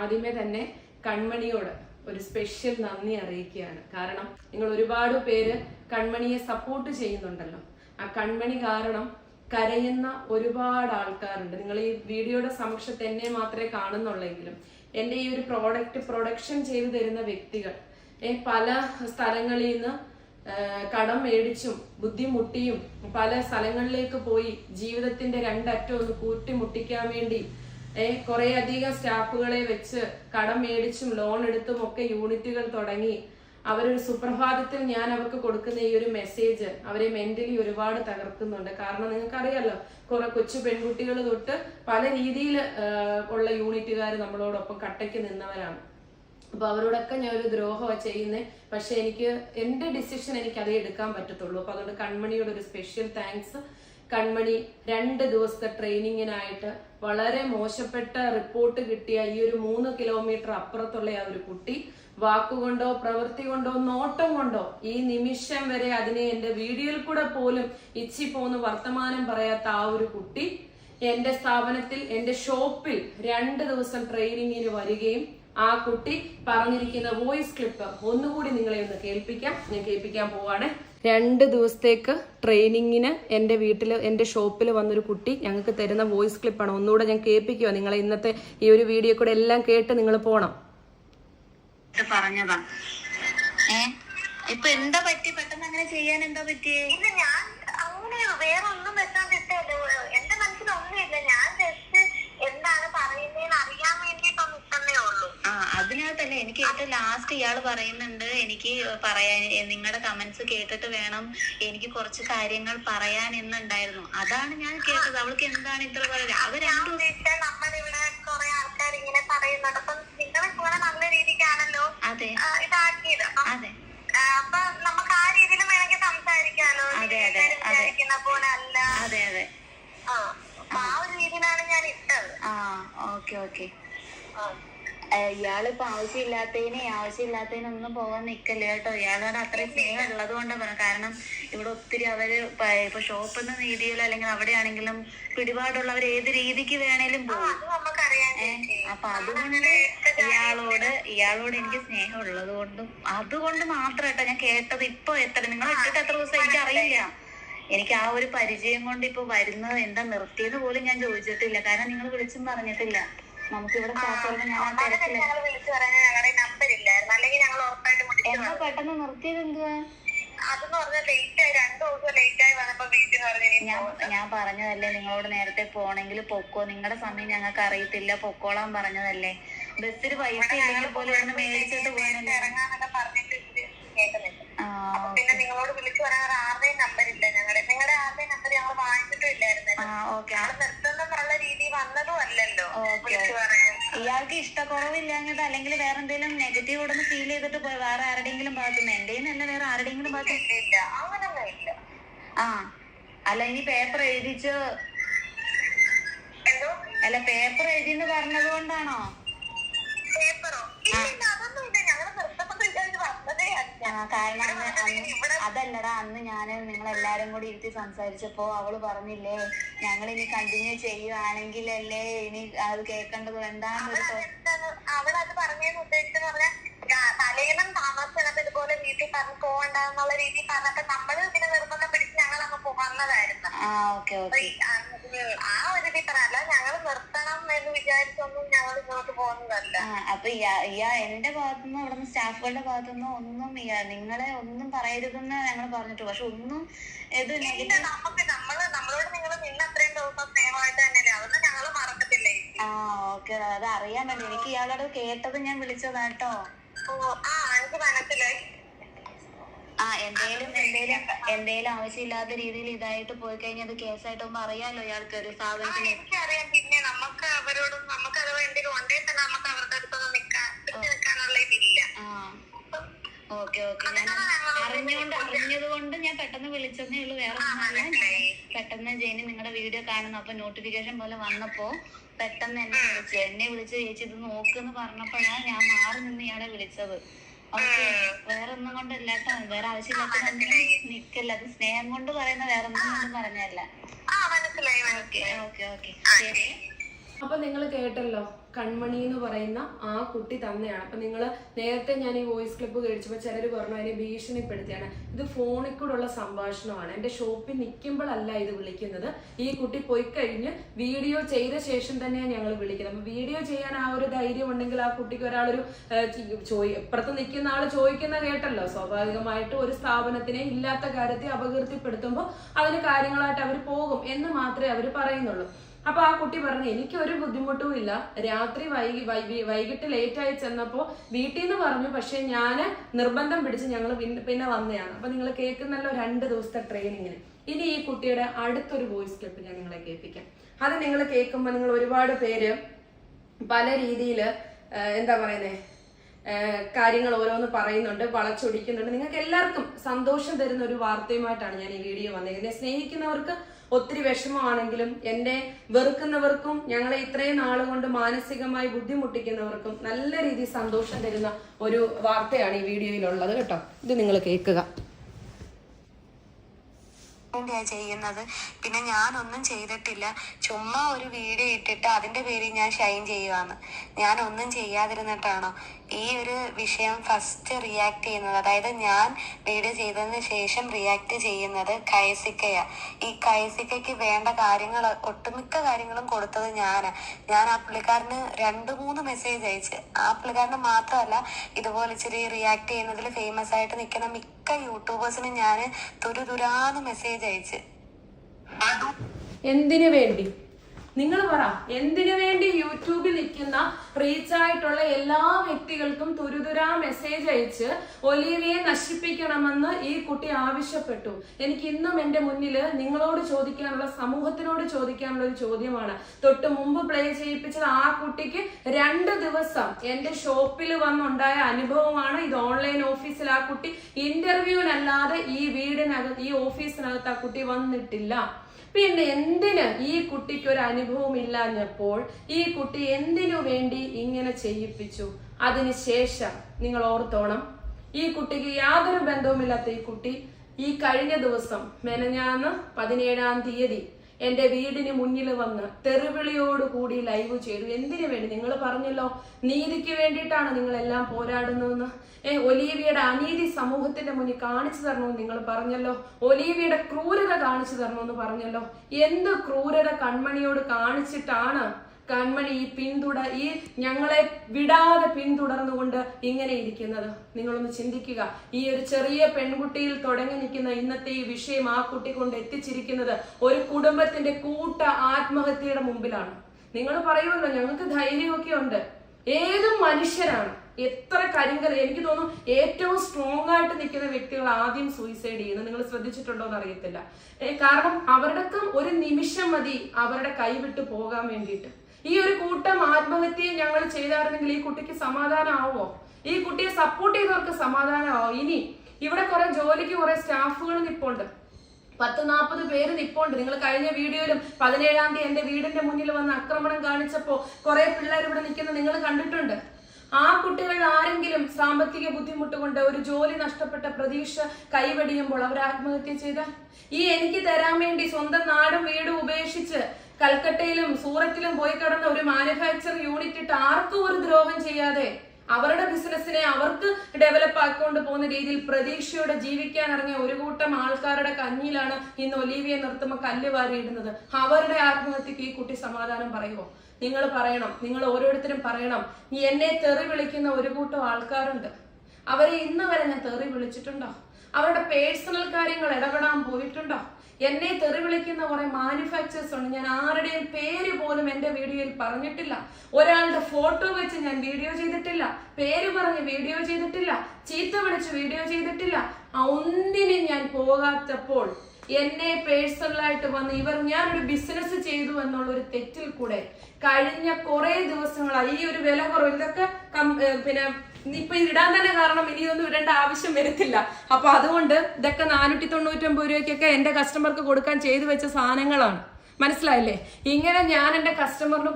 ആദ്യമേ തന്നെ കൺമണിയോട് ഒരു സ്പെഷ്യൽ നന്ദി അറിയിക്കുകയാണ്. കാരണം നിങ്ങൾ ഒരുപാട് പേര് കൺമണിയെ സപ്പോർട്ട് ചെയ്യുന്നുണ്ടല്ലോ. ആ കൺമണി കാരണം കരയുന്ന ഒരുപാട് ആൾക്കാരുണ്ട്. നിങ്ങൾ ഈ വീഡിയോയുടെ സമക്ഷത്ത് എന്നെ മാത്രമേ കാണുന്നുള്ളെങ്കിലും എന്റെ ഈ ഒരു പ്രോഡക്റ്റ് പ്രൊഡക്ഷൻ ചെയ്തു തരുന്ന വ്യക്തികൾ പല സ്ഥലങ്ങളിൽ നിന്ന് കടം മേടിച്ചും ബുദ്ധിമുട്ടിയും പല സ്ഥലങ്ങളിലേക്ക് പോയി ജീവിതത്തിന്റെ രണ്ടറ്റം ഒന്ന് കൂട്ടിമുട്ടിക്കാൻ വേണ്ടി കുറെ അധികം സ്റ്റാഫുകളെ വെച്ച് കടം മേടിച്ചും ലോൺ എടുത്തും ഒക്കെ യൂണിറ്റുകൾ തുടങ്ങി. അവരൊരു സുപ്രഭാതത്തിൽ ഞാൻ അവർക്ക് കൊടുക്കുന്ന ഈ ഒരു മെസ്സേജ് അവരെ മെന്റലി ഒരുപാട് തകർക്കുന്നുണ്ട്. കാരണം നിങ്ങൾക്കറിയാലോ കുറെ കൊച്ചു പെൺകുട്ടികൾ തൊട്ട് പല രീതിയിൽ ഉള്ള യൂണിറ്റുകാർ നമ്മളോടൊപ്പം കട്ടയ്ക്ക് നിന്നവരാണ്. അപ്പൊ അവരോടൊക്കെ ഞാൻ ഒരു ദ്രോഹമാണ് ചെയ്യുന്നത് പക്ഷെ എനിക്ക് എന്റെ ഡിസിഷൻ എനിക്ക് അതേ എടുക്കാൻ പറ്റത്തുള്ളൂ. അപ്പൊ അതുകൊണ്ട് കൺമണിയോട് ഒരു സ്പെഷ്യൽ താങ്ക്സ് കൺമണി രണ്ട് ദിവസത്തെ ട്രെയിനിങ്ങിനായിട്ട് വളരെ മോശപ്പെട്ട റിപ്പോർട്ട് കിട്ടിയ ഈ ഒരു മൂന്ന് കിലോമീറ്റർ അപ്പുറത്തുള്ള ആ ഒരു കുട്ടി. വാക്കുകൊണ്ടോ പ്രവൃത്തി കൊണ്ടോ നോട്ടം കൊണ്ടോ ഈ നിമിഷം വരെ അതിനെ എന്റെ വീഡിയോയിൽ കൂടെ പോലും ഇച്ചി പോന്ന് വർത്തമാനം പറയാത്ത ആ ഒരു കുട്ടി എന്റെ സ്ഥാപനത്തിൽ എന്റെ ഷോപ്പിൽ രണ്ട് ദിവസം ട്രെയിനിങ്ങിന് വരികയും ആ കുട്ടി പറഞ്ഞിരിക്കുന്ന വോയിസ് ക്ലിപ്പ് ഒന്നുകൂടി നിങ്ങളെ ഒന്ന് കേൾപ്പിക്കാം. ഞാൻ കേൾപ്പിക്കാൻ പോവാണ്. രണ്ട് ദിവസത്തേക്ക് ട്രെയിനിങ്ങിന് എന്റെ വീട്ടിൽ എന്റെ ഷോപ്പിൽ വന്നൊരു കുട്ടി ഞങ്ങൾക്ക് തരുന്ന വോയിസ് ക്ലിപ്പാണ്. ഒന്നുകൂടെ ഞാൻ കേൾപ്പിക്കുക നിങ്ങൾ ഇന്നത്തെ ഈ ഒരു വീഡിയോ കൂടെ എല്ലാം കേട്ട് നിങ്ങൾ പോണം. ഇത് പറഞ്ഞതാ. ഇപ്പൊ എന്താ പറ്റി? പെട്ടെന്ന് അങ്ങനെ ചെയ്യാൻ എന്താ പറ്റിയേ? ഞാൻ അങ്ങനെ വേറെ ഒന്നും എന്റെ മനസ്സിലൊന്നുമില്ല ഞാൻ ജസ്റ്റ് എന്താണ് പറയുന്നതെന്ന് അറിയാൻ വേണ്ടിയിട്ടൊന്ന് ഇട്ടന്നേ ഉള്ളൂ ആ അതിനകത്തല്ലേ എനിക്ക് ഏറ്റവും ലാസ്റ്റ് ഇയാൾ പറയുന്നുണ്ട്. എനിക്ക് പറയാൻ നിങ്ങളുടെ കമന്റ്സ് കേട്ടിട്ട് വേണം എനിക്ക് കുറച്ച് കാര്യങ്ങൾ പറയാൻ എന്നുണ്ടായിരുന്നു. അതാണ് ഞാൻ കേട്ടത്. അവൾക്ക് എന്താണ് ഇത്ര പറയുന്നത് അവർ രണ്ടു ഉദ്ദേശിച്ച നമ്മളിവിടെ കുറെ ആൾക്കാർ ഇങ്ങനെ പറയുന്നുണ്ട്. അപ്പം നിങ്ങൾ ഇങ്ങനെ നല്ല രീതിക്കാണല്ലോ അതെ. ഇതാക്കിയത്. അതെ. അപ്പൊ നമുക്ക് ആ രീതിയിൽ വേണമെങ്കിൽ സംസാരിക്കാലോ. അതെ, അതെ, വിചാരിക്കുന്ന പോലെ അല്ല. അതെ അതെ. ആ ആ. ഒരു രീതിയിലാണ് ഞാൻ ഇട്ടത്. ആ ഓക്കെ ഓക്കെ. ആ. ഇയാളിപ്പോ ആവശ്യമില്ലാത്തതിന് ആവശ്യമില്ലാത്തതിനൊന്നും പോകാൻ നിക്കല്ലേ കേട്ടോ. ഇയാളോട് അത്രയും സ്നേഹം ഉള്ളത് കൊണ്ടാ പറഞ്ഞു കാരണം ഇവിടെ ഒത്തിരി അവർ ഇപ്പൊ ഷോപ്പ് എന്ന രീതിയിൽ അല്ലെങ്കിൽ അവിടെയാണെങ്കിലും പിടിപാടുള്ളവർ ഏത് രീതിക്ക് വേണേലും പോകും അപ്പൊ അതുകൊണ്ട് ഇയാളോട് ഇയാളോട് എനിക്ക് സ്നേഹം ഉള്ളത് കൊണ്ടും അതുകൊണ്ട് മാത്രമായിട്ടാ ഞാൻ കേട്ടത് ഇപ്പൊ എത്ര നിങ്ങൾ ഇട്ടിട്ട് എത്ര ദിവസം എനിക്ക് അറിയില്ല. എനിക്ക് ആ ഒരു പരിചയം കൊണ്ട് ഇപ്പൊ വരുന്നത് എന്താ നിർത്തിയത് പോലും ഞാൻ ചോദിച്ചിട്ടില്ല. കാരണം നിങ്ങൾ വിളിച്ചും പറഞ്ഞിട്ടില്ല. നമുക്ക് ഇവിടെ സ്റ്റാഫുകളുടെ ഞാൻ ആ ഒന്നാമത് തിരക്കില്ല വിളിച്ചു പറയാൻ ഞങ്ങളുടെ നമ്പർ ഇല്ലായിരുന്നു. അല്ലെങ്കിൽ ഞങ്ങൾ ഉറപ്പായിട്ട് വിളിച്ചു എന്താ പെട്ടെന്ന് നിർത്തിയത് എന്തുവാ ഞാൻ ഞാൻ പറഞ്ഞതല്ലേ നിങ്ങളോട് നേരത്തെ പോണെങ്കിൽ പൊക്കോ? നിങ്ങളുടെ സമയം ഞങ്ങൾക്ക് അറിയത്തില്ല പൊക്കോളാൻ പറഞ്ഞതല്ലേ? ബസ്സിൽ പൈസ ഇല്ലെങ്കിൽ പോലും ഇവിടുന്ന് ഇയാൾക്ക് ഇഷ്ടക്കുറവില്ലാഞ്ഞത് അല്ലെങ്കിൽ വേറെ എന്തെങ്കിലും നെഗറ്റീവ് ഉണ്ടെന്ന് ഫീൽ ചെയ്തിട്ട് പോയി വേറെ ആരുടെയെങ്കിലും ഭാഗത്തുനിന്ന് എന്റെയും അല്ല വേറെ ആരുടെയെങ്കിലും ഭാഗത്ത് ആ അല്ല ഇനി പേപ്പർ എഴുതിച്ച് അല്ല പേപ്പർ എഴുതി എന്ന് പറഞ്ഞത് കൊണ്ടാണോ? കാരണം അതല്ലടാ അന്ന് ഞാൻ നിങ്ങളെല്ലാരും കൂടി ഇരുത്തി സംസാരിച്ചപ്പോ അവൾ പറഞ്ഞില്ലേ ഞങ്ങൾ ഇനി കണ്ടിന്യൂ ചെയ്യുവാണെങ്കിലല്ലേ ഇനി അത് കേൾക്കേണ്ടത് എന്താണെന്നൊരു അവളത് പറഞ്ഞതെന്ന് ഉദ്ദേശിച്ചെന്ന് പറഞ്ഞാൽ തലേന്നും താമസിച്ചത് ഇതുപോലെ വീട്ടിൽ പറഞ്ഞ് പോകണ്ടെന്നുള്ള രീതിയിൽ പറഞ്ഞപ്പോ നമ്മൾ ഇതിനെ നിർബന്ധം പിടിച്ച് ഞങ്ങൾ അങ്ങ് പോകുന്നതായിരുന്നു ആ ഒരു രീതി പറഞ്ഞല്ല ഞങ്ങൾ നിർത്തണം എന്ന് വിചാരിച്ചൊന്നും ഞങ്ങൾ ആ അപ്പൊ ഇയാ- എന്റെ ഭാഗത്തുനിന്ന് ഇവിടുന്ന് സ്റ്റാഫുകളുടെ ഭാഗത്തുനിന്ന് ഒന്നും ഇയാ- നിങ്ങളെ ഒന്നും പറയരുതെന്ന് ഞങ്ങൾ പറഞ്ഞിട്ടു. പക്ഷെ ഒന്നും ഇത് നമുക്ക് നമ്മൾ നമ്മളോട് നിങ്ങൾ നിന്ന് അത്രയും ദിവസം സ്നേഹമായിട്ട് തന്നെയല്ലേ? അതൊന്നും ഞങ്ങൾ മറക്കത്തില്ല? ആ ഓക്കെ അത് അറിയാൻ വേണ്ടി. എനിക്ക് ഇയാളോട് കേട്ടത് ഞാൻ വിളിച്ചതാ ട്ടോ ഓ ആ എനിക്ക് മനസ്സിലായി. ആ എന്തേലും എന്തേലും എന്തേലും ആവശ്യമില്ലാത്ത രീതിയിൽ ഇതായിട്ട് പോയി കഴിഞ്ഞാൽ അത് കേസായിട്ട് അറിയാലോ ഇയാൾക്ക് ഒരു സ്ഥാപനത്തിന് അവരോടും നമുക്ക് അഥവാ എന്തെങ്കിലും ഉണ്ടെങ്കിൽ തന്നെ നമുക്ക് അവരുടെ അടുത്തൊന്നും നിക്കാൻ പിടിച്ചു നിൽക്കാനുള്ള ഇതില്ല. ആ. Okay okay. ഞാൻ അറിഞ്ഞുകൊണ്ട് അറിഞ്ഞത് കൊണ്ട് ഞാൻ പെട്ടെന്ന് വിളിച്ചതേ ഉള്ളൂ. വേറെ ഒന്നുമല്ല പെട്ടെന്ന് ജെയിനി നിങ്ങളുടെ വീഡിയോ കാണുന്നു. അപ്പൊ നോട്ടിഫിക്കേഷൻ പോലെ വന്നപ്പോ പെട്ടെന്ന് എന്നെ വിളിച്ചു എന്നെ വിളിച്ച് ചേച്ചി ഇത് നോക്കെന്ന് പറഞ്ഞപ്പോഴാണ് ഞാൻ മാറി നിന്ന് ഇയാളെ വിളിച്ചത്. ഓക്കെ വേറെ ഒന്നും കൊണ്ടല്ലാട്ടോ വേറെ ആവശ്യമില്ലാത്ത നിക്കല്ല. അത് സ്നേഹം കൊണ്ട് പറയുന്ന വേറെ ഒന്നും കൊണ്ടും പറഞ്ഞല്ല ഓക്കെ ഓക്കെ ഓക്കെ. ശരി. അപ്പൊ നിങ്ങൾ കേട്ടല്ലോ കൺമണി എന്ന് പറയുന്ന ആ കുട്ടി തന്നെയാണ്. അപ്പൊ നിങ്ങൾ നേരത്തെ ഞാൻ ഈ വോയിസ് ക്ലിപ്പ് കഴിച്ചപ്പോൾ ചിലർ പറഞ്ഞു അതിനെ ഭീഷണിപ്പെടുത്തിയാണ്. ഇത് ഫോണിൽ കൂടെയുള്ള സംഭാഷണമാണ്. എന്റെ ഷോപ്പിൽ നിൽക്കുമ്പോഴല്ല ഇത് വിളിക്കുന്നത്. ഈ കുട്ടി പോയി കഴിഞ്ഞ് വീഡിയോ ചെയ്ത ശേഷം തന്നെയാണ് ഞങ്ങൾ വിളിക്കുന്നത്. അപ്പൊ വീഡിയോ ചെയ്യാൻ ആ ഒരു ധൈര്യം ഉണ്ടെങ്കിൽ ആ കുട്ടിക്ക് ഒരാളൊരു ചോയി ഇപ്പുറത്ത് നിൽക്കുന്ന ആൾ ചോദിക്കുന്ന കേട്ടല്ലോ. സ്വാഭാവികമായിട്ട് ഒരു സ്ഥാപനത്തിനെ ഇല്ലാത്ത കാര്യത്തെ അപകീർത്തിപ്പെടുത്തുമ്പോൾ അതിന് കാര്യങ്ങളായിട്ട് അവർ പോകും എന്ന് മാത്രമേ അവർ പറയുന്നുള്ളൂ. അപ്പൊ ആ കുട്ടി പറഞ്ഞു എനിക്ക് ഒരു ബുദ്ധിമുട്ടും ഇല്ല. രാത്രി വൈകി വൈകി- വൈകിട്ട് ലേറ്റ് ആയി ചെന്നപ്പോ വീട്ടിൽ നിന്ന് പറഞ്ഞു പക്ഷെ ഞാൻ നിർബന്ധം പിടിച്ച് ഞങ്ങൾ പിന്നെ വന്നതാണ് അപ്പൊ നിങ്ങൾ കേൾക്കുന്നല്ലോ രണ്ട് ദിവസത്തെ ട്രെയിനിങ്ങിന്. ഇനി ഈ കുട്ടിയുടെ അടുത്തൊരു വോയിസ് ക്ലിപ്പ് ഞാൻ നിങ്ങളെ കേൾപ്പിക്കാം. അത് നിങ്ങൾ കേൾക്കുമ്പോൾ നിങ്ങൾ ഒരുപാട് പേര് പല രീതിയിൽ എന്താ പറയുന്നേ കാര്യങ്ങൾ ഓരോന്ന് പറയുന്നുണ്ട് വളച്ചൊടിക്കുന്നുണ്ട്. നിങ്ങൾക്ക് എല്ലാവർക്കും സന്തോഷം തരുന്ന ഒരു വാർത്തയുമായിട്ടാണ് ഞാൻ ഈ വീഡിയോ വന്നത് സ്നേഹിക്കുന്നവർക്ക് ഒത്തിരി വിഷമമാണെങ്കിലും എന്നെ വെറുക്കുന്നവർക്കും ഞങ്ങളെ ഇത്രയും നാളുകൊണ്ട് മാനസികമായി ബുദ്ധിമുട്ടിക്കുന്നവർക്കും നല്ല രീതിയിൽ സന്തോഷം തരുന്ന ഒരു വാർത്തയാണ് ഈ വീഡിയോയിലുള്ളത് കേട്ടോ. ഇത് നിങ്ങൾ കേൾക്കുക. ചെയ്യുന്നത്. പിന്നെ ഞാനൊന്നും ചെയ്തിട്ടില്ല. ചുമ്മാ ഒരു വീഡിയോ ഇട്ടിട്ട് അതിന്റെ പേരിൽ ഞാൻ ഷൈൻ ചെയ്യുവാന്ന്. ഞാൻ ഒന്നും ചെയ്യാതിരുന്നിട്ടാണോ? ഈ ഒരു വിഷയം ഫസ്റ്റ് റിയാക്ട് ചെയ്യുന്നത്. അതായത് ഞാൻ വീഡിയോ ചെയ്തതിന് ശേഷം റിയാക്ട് ചെയ്യുന്നത് കയസിക്കയാ ഈ കയസിക്കയ്ക്ക് വേണ്ട കാര്യങ്ങൾ ഒട്ടുമിക്ക കാര്യങ്ങളും കൊടുത്തത് ഞാനാ. ഞാൻ ആ പുള്ളിക്കാരന് രണ്ട് മൂന്ന് മെസ്സേജ് അയച്ച്. ആ പുള്ളിക്കാരന് മാത്രമല്ല ഇതുപോലെ ഇച്ചിരി റിയാക്ട് ചെയ്യുന്നതിൽ ഫേമസ് ആയിട്ട് നിൽക്കുന്ന മിക്ക യൂട്യൂബേഴ്സിനും ഞാൻ തുരുതുരാന്ന് മെസ്സേജ് അയച്ച്. എന്തിനു വേണ്ടി? നിങ്ങൾ പറ എന്തിനു വേണ്ടി യൂട്യൂബിൽ നിൽക്കുന്ന റീച്ച് ആയിട്ടുള്ള എല്ലാ വ്യക്തികൾക്കും തുരുതുരാ മെസ്സേജ് അയച്ച് ഒലീവിയെ നശിപ്പിക്കണമെന്ന് ഈ കുട്ടി ആവശ്യപ്പെട്ടു. എനിക്ക് ഇന്നും എന്റെ മുന്നിൽ നിങ്ങളോട് ചോദിക്കാനുള്ള സമൂഹത്തിനോട് ചോദിക്കാനുള്ള ഒരു ചോദ്യമാണ്. തൊട്ട് മുമ്പ് പ്ലേ ചെയ്യിപ്പിച്ചത് ആ കുട്ടിക്ക് രണ്ട് ദിവസം എന്റെ ഷോപ്പിൽ വന്നുണ്ടായ അനുഭവമാണ്. ഇത് ഓൺലൈൻ ഓഫീസിൽ ആ കുട്ടി ഇന്റർവ്യൂവിനല്ലാതെ ഈ വീടിനകത്ത് ഈ ഓഫീസിനകത്ത് ആ കുട്ടി വന്നിട്ടില്ല. പിന്നെ എന്തിന് ഈ കുട്ടിക്ക് ഒരു അനുഭവം ഇല്ലാഞ്ഞപ്പോൾ ഈ കുട്ടി എന്തിനു വേണ്ടി ഇങ്ങനെ ചെയ്യിപ്പിച്ചു? അതിനുശേഷം നിങ്ങൾ ഓർത്തോണം. ഈ കുട്ടിക്ക് യാതൊരു ബന്ധവുമില്ലാത്ത ഈ കുട്ടി ഈ കഴിഞ്ഞ ദിവസം മെനഞ്ഞാന്ന് പതിനേഴാം തീയതി എന്റെ വീടിന് മുന്നിൽ വന്ന് തെറിവിളിയോട് കൂടി ലൈവ് ചെയ്തു. എന്തിനു വേണ്ടി? നിങ്ങൾ പറഞ്ഞല്ലോ നീതിക്ക് വേണ്ടിയിട്ടാണ് നിങ്ങൾ എല്ലാം പോരാടുന്നതെന്ന്. ഏ ഒലീവിയുടെ അനീതി സമൂഹത്തിന്റെ മുന്നിൽ കാണിച്ചു തരണമെന്ന് നിങ്ങൾ പറഞ്ഞല്ലോ. ഒലീവിയുടെ ക്രൂരത കാണിച്ചു തരണമെന്ന് പറഞ്ഞല്ലോ. എന്ത് ക്രൂരത കൺമണിയോട് കാണിച്ചിട്ടാണ് കൺമണി ഈ പിന്തുട ഈ ഞങ്ങളെ വിടാതെ പിന്തുടർന്നുകൊണ്ട് ഇങ്ങനെ ഇരിക്കുന്നത്. നിങ്ങളൊന്ന് ചിന്തിക്കുക. ഈ ഒരു ചെറിയ പെൺകുട്ടിയിൽ തുടങ്ങി നിൽക്കുന്ന ഇന്നത്തെ ഈ വിഷയം ആ കുട്ടി കൊണ്ട് എത്തിച്ചിരിക്കുന്നത് ഒരു കുടുംബത്തിന്റെ കൂട്ട ആത്മഹത്യയുടെ മുമ്പിലാണ്. നിങ്ങൾ പറയുമല്ലോ ഞങ്ങൾക്ക് ധൈര്യമൊക്കെ ഉണ്ട്. ഏതും മനുഷ്യരാണ് എത്ര കരിങ്കൽ എനിക്ക് തോന്നുന്നു ഏറ്റവും സ്ട്രോങ് ആയിട്ട് നിൽക്കുന്ന വ്യക്തികൾ ആദ്യം സൂയിസൈഡ് ചെയ്യുന്നത്. നിങ്ങൾ ശ്രദ്ധിച്ചിട്ടുണ്ടോ എന്ന് അറിയത്തില്ല. കാരണം അവരുടെയൊക്കെ ഒരു നിമിഷം മതി അവരുടെ കൈവിട്ട് പോകാൻ വേണ്ടിയിട്ട്. ഈ ഒരു കൂട്ടം ആത്മഹത്യയെ ഞങ്ങൾ ചെയ്തായിരുന്നെങ്കിൽ ഈ കുട്ടിക്ക് സമാധാനമാവോ ഈ കുട്ടിയെ സപ്പോർട്ട് ചെയ്തവർക്ക് സമാധാനമാവോ? ഇനി ഇവിടെ കുറെ ജോലിക്ക് കുറെ സ്റ്റാഫുകൾ നിപ്പുണ്ട്. പത്ത് നാൽപ്പത് പേര് നിപ്പുണ്ട്. നിങ്ങൾ കഴിഞ്ഞ വീഡിയോയിലും പതിനേഴാം തീയതി എന്റെ വീടിന്റെ മുന്നിൽ വന്ന് ആക്രമണം കാണിച്ചപ്പോ കുറെ പിള്ളേർ ഇവിടെ നിൽക്കുന്നത് നിങ്ങൾ കണ്ടിട്ടുണ്ട്. ആ കുട്ടികൾ ആരെങ്കിലും സാമ്പത്തിക ബുദ്ധിമുട്ട് കൊണ്ട് ഒരു ജോലി നഷ്ടപ്പെട്ട പ്രതീക്ഷ കൈവടിയുമ്പോൾ അവർ ആത്മഹത്യ ചെയ്ത ഈ എനിക്ക് തരാൻ വേണ്ടി സ്വന്തം നാടും വീടും ഉപേക്ഷിച്ച് കൽക്കട്ടയിലും സൂറത്തിലും പോയി കിടന്ന ഒരു മാനുഫാക്ചർ യൂണിറ്റ് ഇട്ട് ആർക്കും ഒരു ദ്രോഹം ചെയ്യാതെ അവരുടെ ബിസിനസ്സിനെ അവർക്ക് ഡെവലപ്പ് ആക്കിക്കൊണ്ട് പോകുന്ന രീതിയിൽ പ്രതീക്ഷയോടെ ജീവിക്കാൻ ഇറങ്ങിയ ഒരു കൂട്ടം ആൾക്കാരുടെ കഞ്ഞിയിലാണ് ഇന്ന് ഒലീവിയെ നിർത്തുമ്പോൾ കല്ല് വാരിയിടുന്നത്. അവരുടെ ആത്മഹത്യക്ക് ഈ കുട്ടി സമാധാനം പറയുമോ നിങ്ങൾ പറയണം. നിങ്ങൾ ഓരോരുത്തരും പറയണം. എന്നെ തെറി വിളിക്കുന്ന ഒരു കൂട്ടം ആൾക്കാരുണ്ട്. അവരെ ഇന്ന് വരെ ഞാൻ തെറി വിളിച്ചിട്ടുണ്ടോ? അവരുടെ പേഴ്സണൽ കാര്യങ്ങൾ ഇടപെടാൻ പോയിട്ടുണ്ടോ? എന്നെ തെറി വിളിക്കുന്ന കുറെ മാനുഫാക്ചേഴ്സ് ഉണ്ട്. ഞാൻ ആരുടെയും പേര് പോലും എന്റെ വീഡിയോയിൽ പറഞ്ഞിട്ടില്ല. ഒരാളുടെ ഫോട്ടോ വെച്ച് ഞാൻ വീഡിയോ ചെയ്തിട്ടില്ല. പേര് പറഞ്ഞ് വീഡിയോ ചെയ്തിട്ടില്ല. ചീത്ത വിളിച്ച് വീഡിയോ ചെയ്തിട്ടില്ല. ഒന്നിനും ഞാൻ പോകാത്തപ്പോൾ എന്നെ പേഴ്സണലായിട്ട് വന്ന് ഇവർ ഞാൻ ഒരു ബിസിനസ് ചെയ്തു എന്നുള്ള ഒരു തെറ്റിൽ കൂടെ കഴിഞ്ഞ കുറെ ദിവസങ്ങളായി ഈ ഒരു വില കുറവ്. ഇതൊക്കെ പിന്നെ ഇപ്പൊ ഇടാൻ തന്നെ കാരണം ഇനി ഇനിയൊന്നും ഇടേണ്ട ആവശ്യം വരത്തില്ല. അപ്പൊ അതുകൊണ്ട് ഇതൊക്കെ നാനൂറ്റി തൊണ്ണൂറ്റൊമ്പത് രൂപയ്ക്കൊക്കെ എന്റെ കസ്റ്റമർക്ക് കൊടുക്കാൻ ചെയ്തു വെച്ച സാധനങ്ങളാണ്. മനസ്സിലായില്ലേ? ഇങ്ങനെ ഞാൻ എന്റെ കസ്റ്റമറിന്